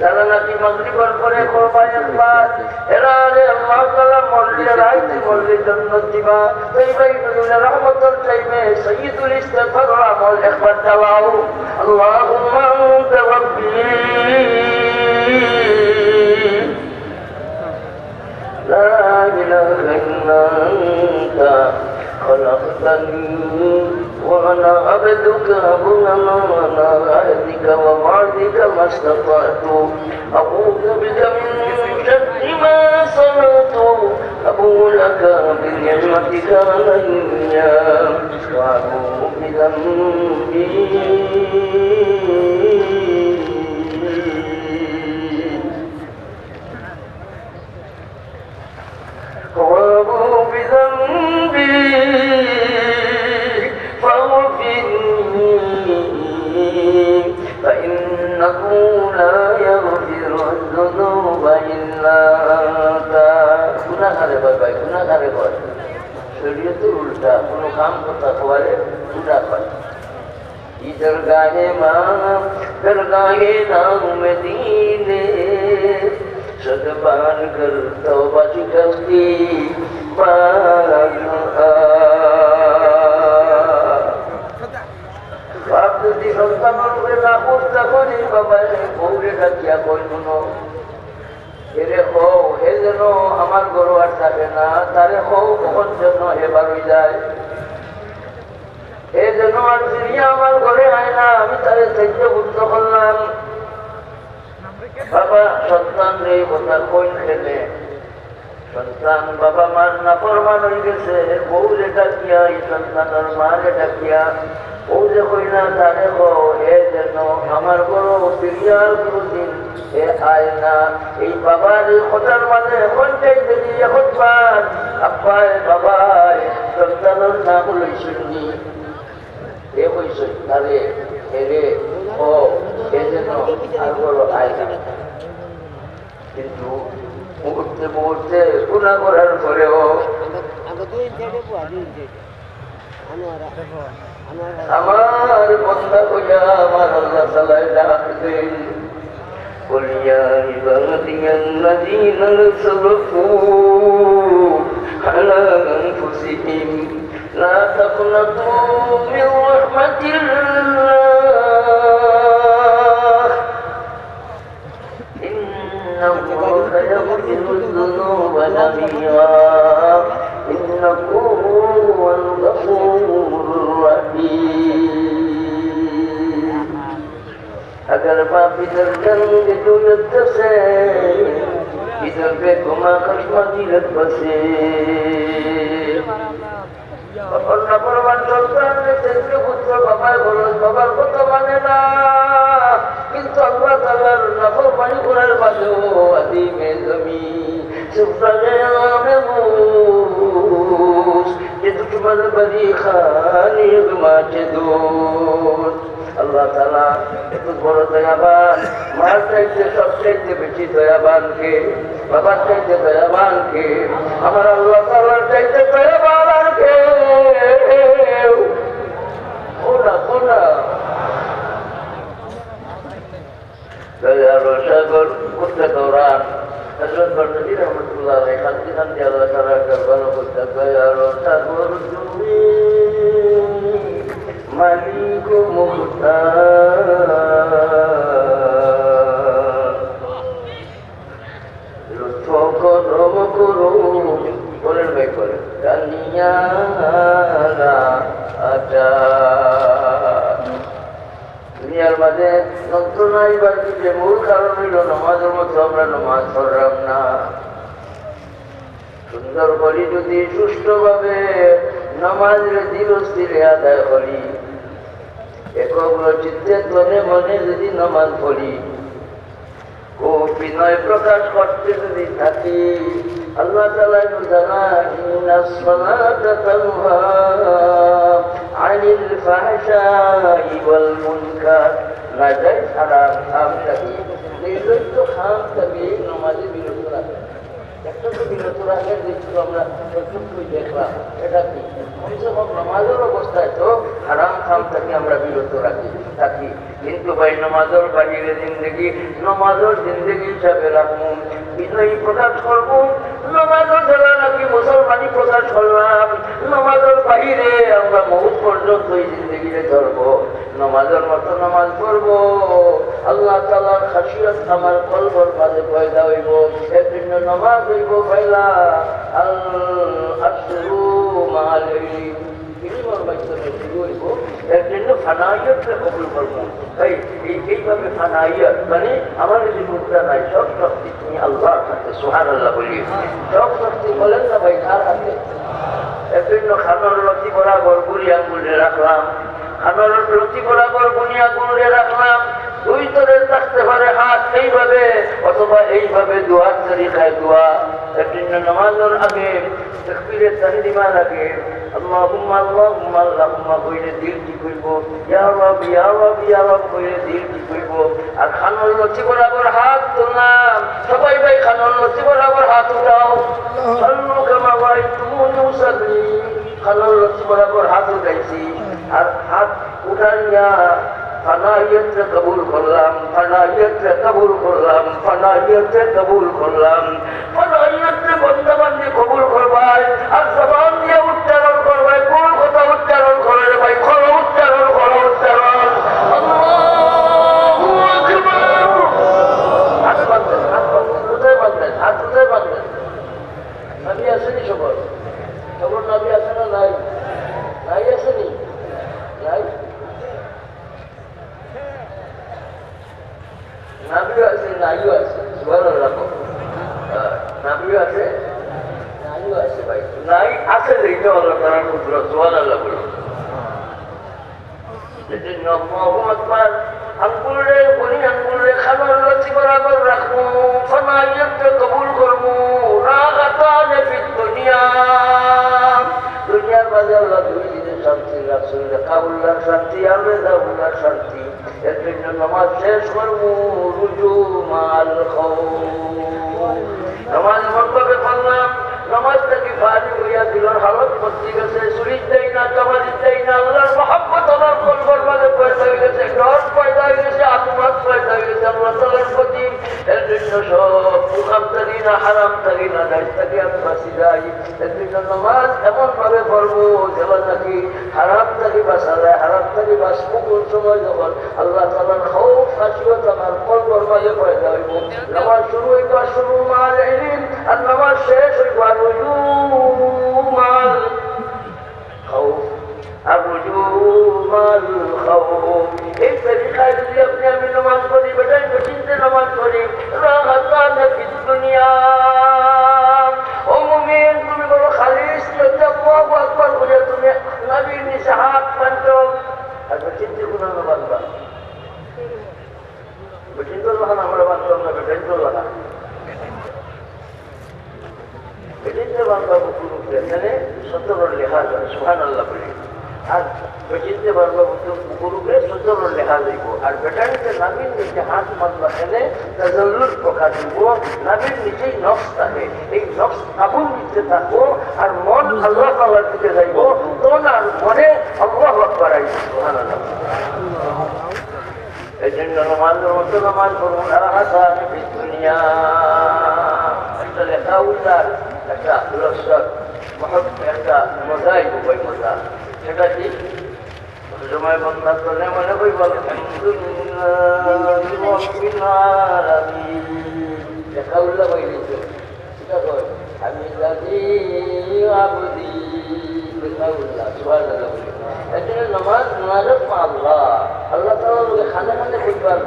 যারা নাকি মাগরিবার পরে করবা একবার এরা রে আল্লাহ তাআলা মরলে রাইতে মরলে জান্নাত দিবা এই ভাই নজরুল রহমতুল চাইবে সৈয়দুল ইস্তিগফার আমল একবার চালাও আল্লাহুম্মা আনতা রাব্বি لا إله إلا أنت خلقتني وأنا عبدك وأنا على عهدك ووعدك ما استطعت. أعوذ بك من شر ما صنعت. أبو لك بنعمتك علي وأبو بذنبي. ভয় পায় গুণাগারে ভয় শরীয়তে উল্টা, কোনো কাম কথা খোয়ারে উল্টা পায়। ইদর গাহে মা দর গাহে নাম মদিনে। সদবার কর, তওবা করতি পাগ বাপ সন্তান রূপে না করতে করি বাবা বউরে ডাকিয়া কই কোনো এরে হও, হে আমার গরু আর থাকে না, তারে হও কখন যেন এবার হয়ে যায়। আমার ঘরে আয় না, আমি তারে সহ্য করলাম। বাবা, সন্তান রে কথা কই খেলে। সন্তান, বাবা মার নাফরমান হয়ে গেছে বউ রে ডাকিয়া, এই সন্তানের মা রে ডাকিয়া। বউ যে কই না তারে গো এ যেন আমার বড় ফিরিয়ার কোনদিন এ আয় না। এই বাবার এই কথার মানে এখন পান। আব্বাই, বাবাই, সন্তানের নাম লইছেন এ কইছে তারে এরে ও, এ যেন না। কিন্তু মুহূর্তে মুহূর্তে গুণা করার পরেও আমার বন্ধা কইয়া আমার আল্লাহ তালায় ডাক দেন قل يا عبادي الذين اسرفوا على أنفسهم لا تقنطوا من رحمة الله البصير তখন নাফরমান সন্তান দেখতে পুত্র বাবায় বলো বাবার কথা মানে না কিন্তু আল্লাহ তালার নাফরমানি করার মাঝেও আদিমে খানি মাঠে দোষ আল্লাহ তালা এত বড় দয়াবান, মার চাইতে সব চাইতে বেশি দয়াবান কে বাবার চাইতে দয়াবান কে আমার আল্লাহ তালার চাইতে দয়াবান আর কে কোনা কোনা। দয়ার সাগর করতে দৌড়ান। হজরত বর্ণজি রহমতুল্লাহ খান্তি খান্তি আল্লাহ তালা করবার করতে দয়ার সাগর তুমি মালিক মুখতার লুৎফ করম করু বলেন ভাই আচা দুনিয়ার মাঝে যন্ত্রণাই বাড়ি যে মূল কারণ হইল নমাজের মতো আমরা নমাজ পড়লাম না সুন্দর করি যদি সুষ্ঠুভাবে নমাজের ধীরস্থিরে আদায় করি চিত্তে মনে মনে যদি নমাজ পড়ি বিনয় প্রকাশ করতে যদি থাকি আল্লাহ তালা জানা আনিল ফাহশাই ওয়াল মুনকার যায় সারা খাম থাকি নির্লজ্জ খাম থাকি নমাজে বিরত রাখে এটা কি? অবস্থায় তো হারাম খাম আমরা বিরত রাখি, থাকি। কিন্তু ভাই জিন্দগি, নমাজের জিন্দগি হিসাবে রাখুন বিষয় প্রকাশ করব নমাজের দ্বারা নাকি মুসলমানি প্রকাশ করলাম। নমাজের বাহিরে আমরা বহুত পর্যন্ত এই জিন্দগিরে ধরবো। নমাজের মতো নমাজ পড়ব। আল্লাহ তালার খাসিয়ত আমার কলবর মাঝে পয়দা হইব। এর জন্য নমাজ হইব পয়লা। আল আশরু মাল ইলমর মাধ্যমে হইব? এর এই- এইভাবে ফানাইয়ত মানে আমার যে নাই, সব শক্তি তুমি আল্লাহর হাতে সোহান আল্লাহ বলি সব না ভাই, কার হাতে? বরাবর গুড়ি আঙ্গুলে রাখলাম। খানোর লতি বরাবর গুনি আঙ্গুলে রাখলাম। দুই তরে থাকতে পারে হাত এইভাবে, অথবা এইভাবে দোয়ার তরিকায় দোয়া জন্য নামাজের আগে তকবীরের তাহরিমার আগে আল্লাহুম্মা আল্লাহুম্মা আল্লাহুম্মা কইলে দিল কি কইব? ইয়া রব ইয়া রব ইয়া রব কইলে দিল কি কইব? আর খানোর লতি বরাবর হাত তুললাম সবাই ভাই খানোর লতি বরাবর হাত উঠাও। সাল্লু কামা রাআইতুমুনি উসাল্লি খানোর লতি বরাবর হাত উঠাইছি। আর হাত উঠাইয়া ফানাইয়তে কবুল করলাম, ফানাইয়তে কবুল করলাম, ফানাইয়তে কবুল করলাম। ফানাইয়তে বন্দাবান্দি কবুল করবাই, আর জবান দিয়ে উচ্চারণ করবাই কোন কথা উচ্চারণ করে ভাই খর উচ্চারণ আল্লাহু আকবার হাত বাঁধবেন হাত বাঁধবেন কোথায় বাঁধবেন হাত কোথায় বাঁধবেন নবী আসেনি সবর সবর নবী আসে না নাই নাই আসেনি নাই নাবিও আছে নাইও আছে সুবহানাল্লাহ রাখো নাবিও আছে নাইও আছে ভাই নাই আছে এইটা আল্লাহ তাআলার কুদরত সুবহানাল্লাহ বলো সেজন্য আল্লাহু আকবার আঙ্গুলে বনি আঙ্গুলে খাবার লচি বরাবর রাখব ফনাইয়ত কবুল করব রাগাতান ফি দুনিয়া দুনিয়ার মাঝে আল্লাহ দুই দিনের শান্তি রাসূল কাউল্লাহ শান্তি রেজাউল্লাহ শান্তি এর জন্য নামাজ শেষ করব রুজু মাল নামাজ মন্তব্যে পড়লাম নামাজটাকে ভারী হইয়া দিল? হালত পত্রিক আছে শরীর দেয় না জমানি দেয় না, আল্লাহর মহাব্বত আমার কলবর মাঝে পয়দা হয়ে গেছে, ডর পয়দা হয়ে গেছে আত্মাত পয়দা হয়ে গেছে, আল্লাহ তালার প্রতি এর জন্য সব মুখাম থাকি না, হারাম থাকি না, দায়িত্ব থাকি আমি যাই এর জন্য নামাজ এমন ভাবে পড়ব যেমন নাকি হারাম থাকি বাঁচা যায় হারাম থাকি বাঁচবো কোন সময়? যখন আল্লাহ তালার খৌফ হাসিবত আমার কলবর মাঝে পয়দা হইব। নামাজ শুরু হইব শুরু এলিম আর নামাজ শেষ হইব আর মাল خوف الرجوم الخوف এই তরিকায় যদি আপনি আমি নামাজ পড়ি বেটাই বেটিনতে নামাজ পড়ি রাহাতান ফি দুনিয়া ও মুমিন তুমি বলো খালিস নিয়তে আল্লাহু আকবার বলে তুমি আর বাঁধবা বুকুর উপরে লেখা যাইব আর বেটারিতে নামির নিচে হাত বাঁধবা এখানে তাজল্লুর প্রকাশ দিব নামির নিচেই নকশ থাকে। এই নকশ কাবুল নিচে থাকব আর মন আল্লাহ তাল্লার দিকে যাইব। তখন আর মনে আল্লাহ আইব। সুহান আল্লাহ এই জন্য নামাজ পড়ুন। দুনিয়া। একটা লেখা উল্লার একটা মহৎ একটা মজাই উপায় মজা সেটা কি? সময় বন্ধা করলে মনে করি বলে লেখা উল্লাহ বই দিত সেটা কয়? আমি জানি, আবুদি উল্লাহ সুভাষ আল্লাহ আল্লাহ তালা লোকে খানে খানে খুঁজবার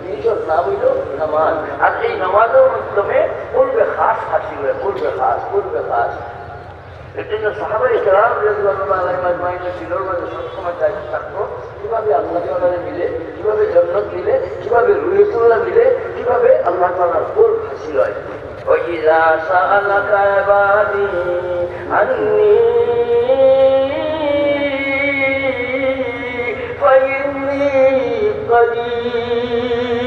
জিনিসের নাম আর এই নামাজের মাধ্যমে পূর্বে খাস হাসিল পূর্বে খাস পূর্বে খাস এর জন্য সাহাবাই কেরাম মাইনের দিলের মধ্যে সবসময় চাইতে থাকতো কিভাবে আল্লাহ ওনারে মিলে কিভাবে জন্নত মিলে কিভাবে রুহিতুল্লাহ মিলে কিভাবে আল্লাহ তালার কোল হাসিল হয় وإذا سألك عبادي عني فإني قريب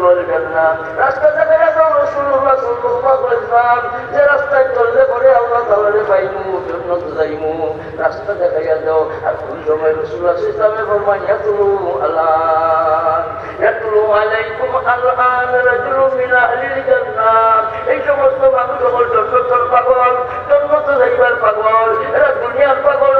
চলবেন না। রাস্তা থেকে রাসূলুল্লাহ সাল্লাল্লাহু আলাইহি পাগল জন্নত যাইবার পাগল। দুনিয়ার পাগল।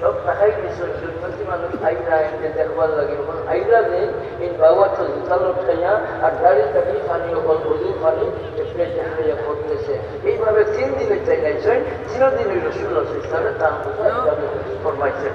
সব টাকাই দিচ্ছেন জন্মতি মানুষ আইরা এনে দেখবার লাগে। এখন আইরা যে এই বাবা তো জুতালো খাইয়া আর গাড়ি থাকি পানি ওপর বধু পানি স্প্রে খাইয়া করতেছে এইভাবে তিন দিনের চাই নাই তিন দিনের রসুল ইসলামে তার ফরমাইছেন।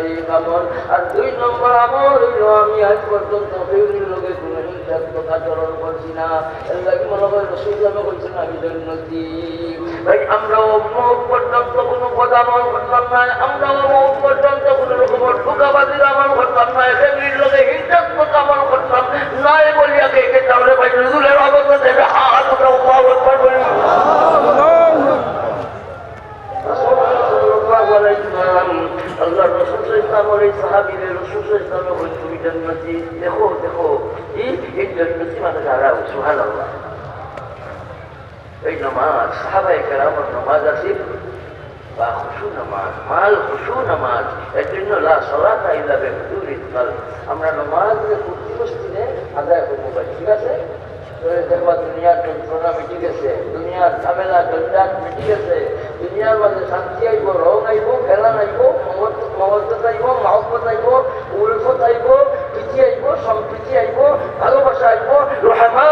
এই আমল আর দুই নম্বর আমল হইল, আমি আজ পর্যন্ত একেবারে লোকে কোনো হিংসাত্মক আচরণ করছি না। এর লাগে মনে হয় রসুল্লামে বলছেন, আমি জন্মতি ভাই, আমরাও মুখ করতাম না কোনো রকমের ধোকাবাজির আমল করতাম না একেবারে লোকে হিংসাত্মক আমল করতাম। নাই বলিয়া কে কে ভাই, নজরুলের অবস্থা দেবে হাত ওটা উপাবত পারবেন আল্লাহ রসুল ইসলামের এই সাহাবিদের রসুল ইসলামের হল তুমি জন্মতি দেখো দেখো এই জন্মতি মানে যারা সুহান এই নামাজ সাহাবাই কেরামর নামাজ আছে বা খুশু নামাজ মাল খুশু নামাজ এর জন্য লা সলাতা ইল্লা বিহুদুরিল কলব আমরা নামাজ কুর্তি বস্তিনে আদায় করব ভাই ঠিক আছে দেখবা দুনিয়ার যন্ত্রণা মিটি গেছে দুনিয়ার ঝামেলা জঞ্জাট মিটি গেছে দুনিয়ার মাঝে শান্তি আইব, রং আইব, খেলা আইব মহব্বত আইব মহব্বত আইব উলফত আইব প্রীতি আইব, সম্প্রীতি আইব, ভালোবাসা আইব রহমা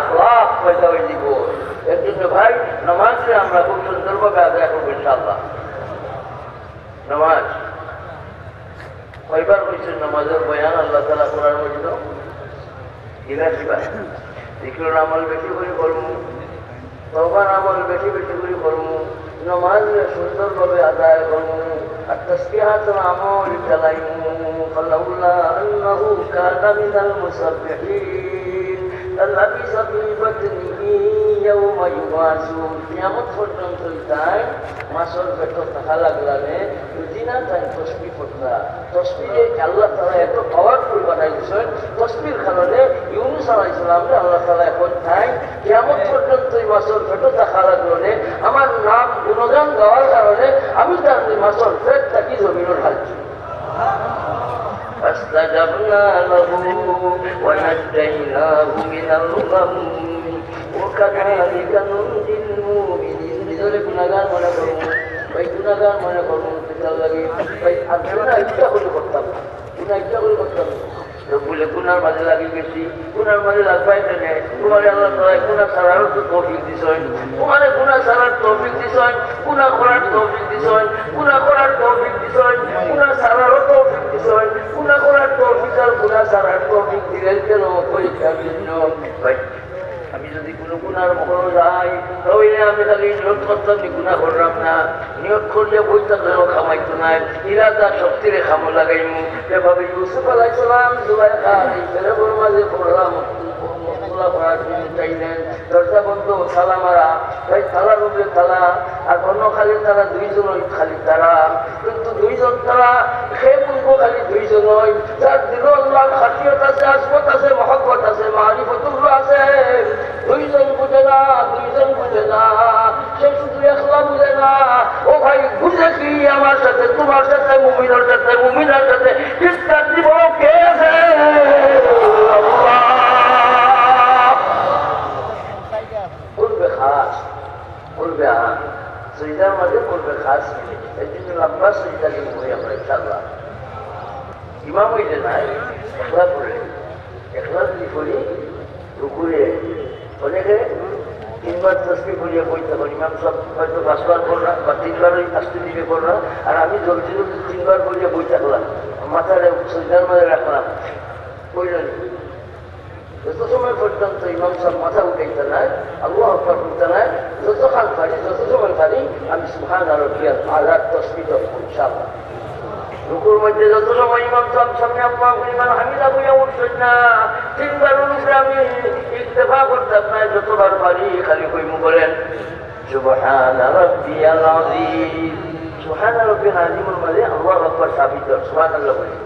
আখলাক পয়দা হয়ে দিব এর জন্য ভাই, নামাজে আমরা খুব সুন্দরভাবে আদায় করব ইনশাআল্লাহ। নামাজ। কয়বার হয়েছে নামাজের বয়ান? আল্লাহ তালা করার মধ্যে দিবা? দিকলোর আমল বেশি করে করব তবার আমল বেশি বেশি করে করব নমাজ সুন্দরভাবে আদায় করব আর তসবিহাত আমল চালাইমু। ফালাউল্লাহ আন্নাহু কানা মিনাল মুসাব্বিহিন। লাবিস ফি বাতনিহি ইয়াওমা ইউবাসুন কিয়ামত পর্যন্ত তাই মাসর পেট থাকা লাগলানে দুদিনা তাই তসবি পড়তা তসবিরে আল্লাহ তাআলা এত পাওয়ারফুল বানাইছেন তসবির কারণে ইউনুস আলাইহিস সালামকে আল্লাহ তাআলা এখন তাই কিয়ামত পর্যন্ত এই মাসর পেট থাকা লাগলানে আমার নাম গুণগান গাওয়ার কারণে আমি তার মাসর পেট থাকি জমিনের হালছি فاستجبنا له ونجيناه من الغم وكذلك ننجي المؤمنين ভিতরে গুণাগান মনে করুন ওই গুণাগান মনে করুন সেটার লাগে ওই আর গুণা ইচ্ছা করে করতাম না গুণা ইচ্ছা করে করতাম না বলে গুনার মাঝে লাগে বেশি গুনার মাঝে লাগবাই তেনে তোমার আল্লাহ তালা গুনা ছাড়ারও তো তৌফিক দিছেন তোমার গুনা ছাড়ার তৌফিক দিছেন গুনা করার তৌফিক দিছেন গুনা করার তৌফিক দিছেন গুনা ছাড়ারও তৌফিক দিছেন গুনা করার তৌফিক আর গুনা ছাড়ার তৌফিক দিলেন কেন পরীক্ষার জন্য ভাই আমি যদি কোনো গুণার মহল যাই তাহলে আমি তাকে নিয়োগ করতাম নি গুণা করলাম না, নিয়োগ করলে বইটা ধরো খামাইতো না ইরাদা শক্তিরে খামো লাগাইমু। এভাবে ইউসুফ আলাইসালাম জুবাই খান এই ছেলেগুলোর মাঝে পড়লাম মশলা করার জন্য চাইলেন। দরজা বন্ধ তালা মারা। ভাই তালার উপরে তালা আর অন্য খালি তারা দুইজন ওই খালি তারা। কিন্তু দুইজন তারা সে বলব খালি দুইজন ওই যার দিল আল্লাহর খাসিয়ত আছে আসমত আছে, মহব্বত আছে, মারিফতুল্লাহ আছে। দুইজন বুঝে না, দুইজন বুঝে না। সে শুধু একলা বুঝে না। ও ভাই, বুঝে কি আমার সাথে, তোমার সাথে, মুমিনের সাথে মুমিনের সাথে চিৎকার দিব কে আছে আল্লাহ করবে খাস করবে আহান সইদার মাঝে করবে খাস মিলে এই জন্য লম্বা সইদা নিয়ে বই আমরা ইনশাল্লাহ ইমাম হইলে নাই একলা করলে একলা যদি করি রুকুরে অনেকে তিনবার তসবি করিয়া বইতে পারি ইমাম সব হয়তো পাঁচবার করলাম বা তিনবারই আসতে দিকে করলাম আর আমি জলদি জলদি তিনবার করিয়া বই থাকলাম মাথায় সইদার মাঝে রাখলাম কইলেন যত সময় পর্যন্ত ইমাম সাহেব মাথা উঠাইতে নাই আল্লাহ আকবর বলতে নাই যত খান পারি যত সময় পারি আমি সুহান আর আজাদ তসমিত ইনশাআল্লাহ রুকুর মধ্যে যত সময় ইমাম সাহেব সামনে আল্লাহ ইমান হামিদা বইয়া উঠছেন না তিনবার অনুসারে আমি ইত্তেফা করতাম না যতবার পারি খালি কইমু বলেন সুবহান রাব্বিয়াল আযীম সুবহান রাব্বিয়াল আযীমের মাঝে আল্লাহু আকবার সাবিত সুবহানাল্লাহ বলে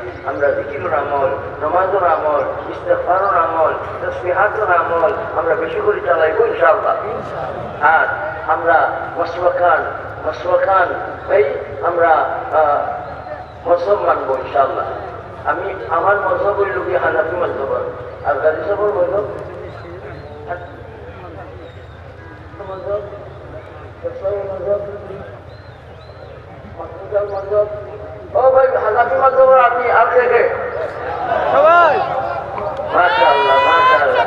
আমরা জিকিরুর আমল নমাজুর আমল ইস্তেফারুর আমল তসবিহাতুর আমল আমরা বেশি করে চালাইব ইনশাআল্লাহ। আর আমরা মসওয়াকান মসওয়াকান এই আমরা মসব মানব ইনশাআল্লাহ। আমি আমার মজহব হইল কি হানাফি মজহব? আর গাজী সাহেবের মজহব? মজহব মজহব মাহমুদার মজহব ও ভাই হাজাফি মাধ্যমে আপনি আর কে সবাই। মাশাআল্লাহ মাশাআল্লাহ।